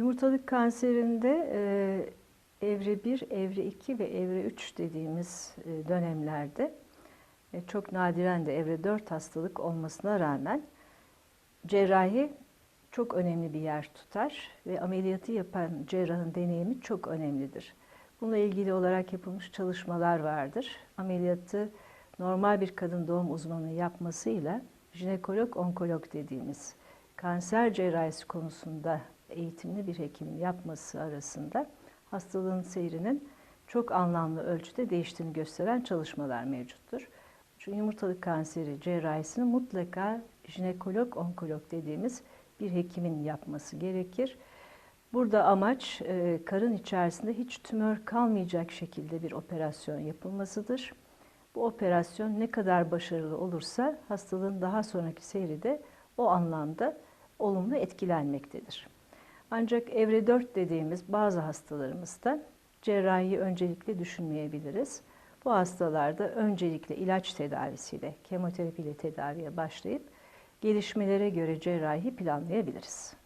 Yumurtalık kanserinde e, evre 1, evre 2 ve evre 3 dediğimiz e, dönemlerde e, çok nadiren de evre 4 hastalık olmasına rağmen cerrahi çok önemli bir yer tutar ve ameliyatı yapan cerrahın deneyimi çok önemlidir. Bununla ilgili olarak yapılmış çalışmalar vardır. Ameliyatı normal bir kadın doğum uzmanı yapmasıyla jinekolog onkolog dediğimiz kanser cerrahisi konusunda eğitimli bir hekimin yapması arasında hastalığın seyrinin çok anlamlı ölçüde değiştiğini gösteren çalışmalar mevcuttur. Çünkü yumurtalık kanseri cerrahisini mutlaka jinekolog onkolog dediğimiz bir hekimin yapması gerekir. Burada amaç e, karın içerisinde hiç tümör kalmayacak şekilde bir operasyon yapılmasıdır. Bu operasyon ne kadar başarılı olursa hastalığın daha sonraki seyri de o anlamda olumlu etkilenmektedir. Ancak evre 4 dediğimiz bazı hastalarımızda cerrahiyi öncelikle düşünmeyebiliriz. Bu hastalarda öncelikle ilaç tedavisiyle, kemoterapiyle tedaviye başlayıp gelişmelere göre cerrahi planlayabiliriz.